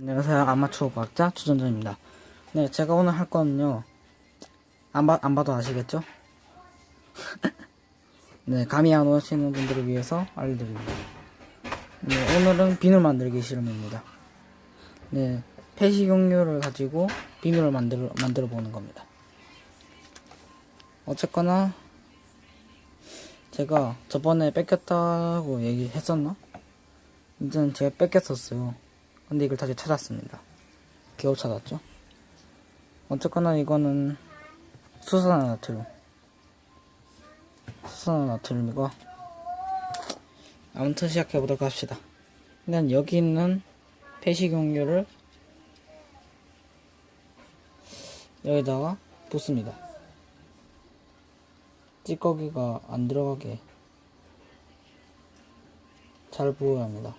안녕하세요. 아마추어 과학자 주전전입니다. 네, 제가 오늘 할 거는요. 안, 봐, 안 봐도 아시겠죠? 네, 감이 안 오시는 분들을 위해서 알려드립니다. 네, 오늘은 비늘 만들기 실험입니다. 네, 폐식용료를 가지고 비늘을 만들어, 만들어 보는 겁니다. 어쨌거나, 제가 저번에 뺏겼다고 얘기했었나? 이제는 제가 뺏겼었어요. 근데 이걸 다시 찾았습니다. 겨우 찾았죠? 어쨌거나 이거는 수산화 나트륨. 수산화 나트륨이고 아무튼 시작해보도록 합시다. 일단 여기 있는 폐식용료를 여기다가 붓습니다. 찌꺼기가 안 들어가게 잘 부어야 합니다.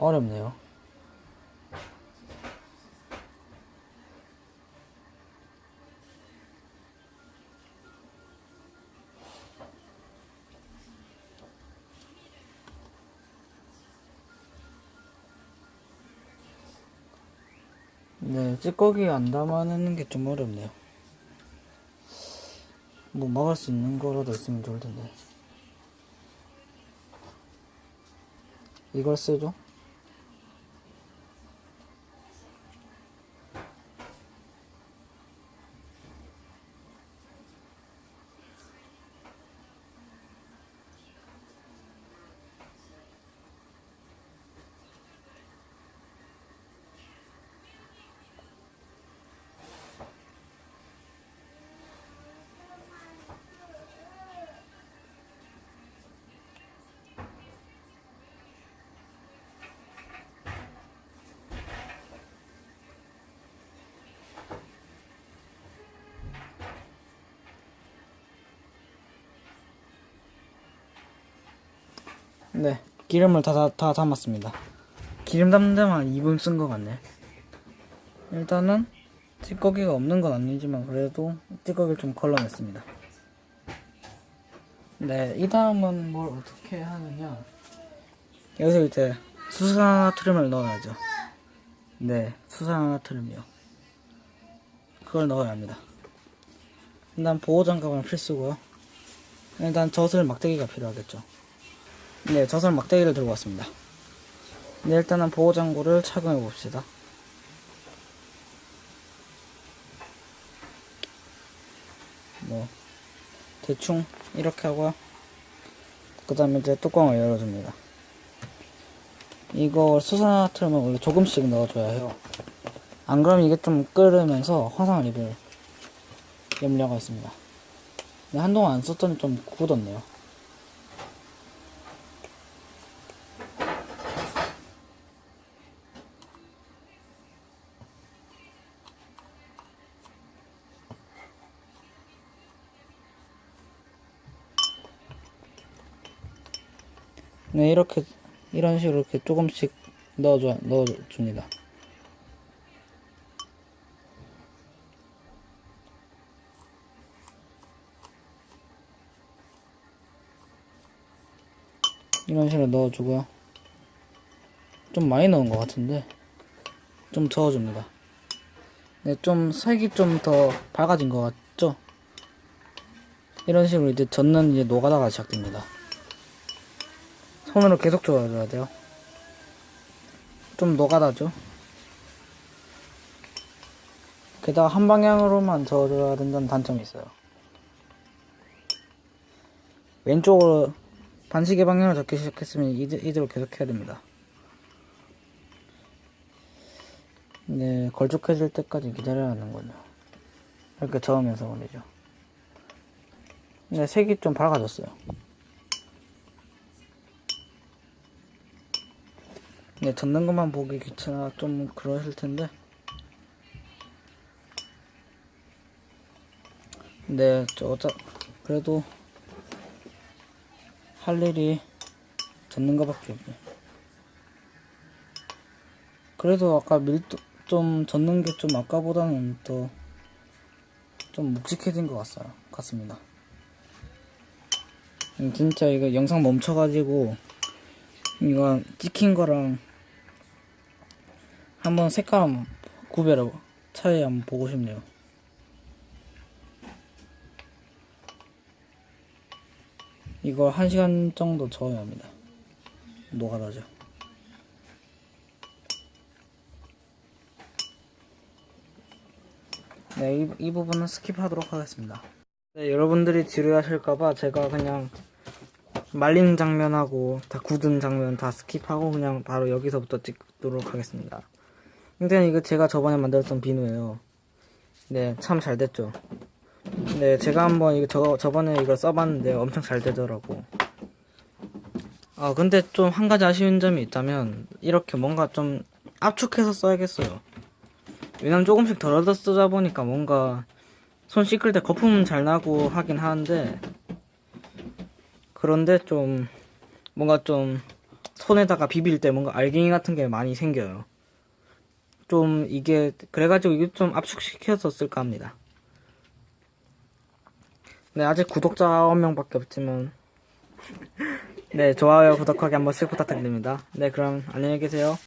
어렵네요. 네, 찌꺼기 안 담아내는 게 좀 어렵네요. 뭐 막을 수 있는 거라도 있으면 좋을 텐데. 이걸 쓰죠? 네, 기름을 다, 다, 다 담았습니다. 기름 담는 데만 2분 쓴 것 같네. 일단은 찌꺼기가 없는 건 아니지만 그래도 찌꺼기를 좀 걸러냈습니다. 네, 이 다음은 뭘 어떻게 하느냐. 여기서 이제 수산화트륨을 넣어야죠. 네, 수산화트륨이요. 그걸 넣어야 합니다. 일단 보호장갑은 필수고요. 일단 젖을 막대기가 필요하겠죠. 네, 저선 막대기를 들고 왔습니다. 네, 일단은 보호장구를 착용해 봅시다. 뭐, 대충 이렇게 하고요. 그 다음에 이제 뚜껑을 열어줍니다. 이거 수산화트륨을 원래 조금씩 넣어줘야 해요. 안 그러면 이게 좀 끓으면서 화상을 입을 염려가 있습니다. 근데 한동안 안 썼더니 좀 굳었네요. 네, 이렇게, 이런 식으로 이렇게 조금씩 넣어줘, 넣어줍니다. 이런 식으로 넣어주고요. 좀 많이 넣은 것 같은데, 좀 저어줍니다. 네, 좀 색이 좀 더 밝아진 것 같죠? 이런 식으로 이제 젓는 이제 노가다가 시작됩니다. 손으로 계속 저어줘야 돼요. 좀 노가다죠. 게다가 한 방향으로만 저어줘야 된다는 단점이 있어요. 왼쪽으로 반시계 방향을 잡기 시작했으면 이대, 이대로 계속 해야 됩니다. 네, 걸쭉해질 때까지 기다려야 하는군요. 이렇게 저으면서 말이죠. 네, 색이 좀 밝아졌어요. 네, 젓는 것만 보기 귀찮아 좀 그러실 텐데. 네, 저 어차 그래도 할 일이 젓는 것밖에 없네. 그래도 아까 밀도 좀 젓는 게 좀 아까보다는 더좀 묵직해진 것 같아요. 같습니다. 음, 진짜 이거 영상 멈춰가지고 이거 찍힌 거랑 한번 색깔 한번 구별해 차이 한번 보고 싶네요. 이거 한 시간 정도 저어야 합니다. 노가다죠. 네, 이, 이 부분은 스킵하도록 하겠습니다. 네, 여러분들이 지루하실까봐 제가 그냥 말린 장면하고 다 굳은 장면 다 스킵하고 그냥 바로 여기서부터 찍도록 하겠습니다. 일단 이거 제가 저번에 만들었던 비누예요. 네, 참 잘 됐죠. 네, 제가 한번 이거 저 저번에 이거 써봤는데 엄청 잘 되더라고. 아, 근데 좀 한 가지 아쉬운 점이 있다면 이렇게 뭔가 좀 압축해서 써야겠어요. 왜냐면 조금씩 덜 얻어 쓰다 보니까 뭔가 손 씻을 때 거품 잘 나고 하긴 하는데 그런데 좀 뭔가 좀 손에다가 비빌 때 뭔가 알갱이 같은 게 많이 생겨요. 좀 이게 그래가지고 이게 좀 압축시켜서 쓸까 합니다. 네 아직 구독자 9명밖에 없지만 네 좋아요 구독하기 한 번씩 부탁드립니다. 네 그럼 안녕히 계세요.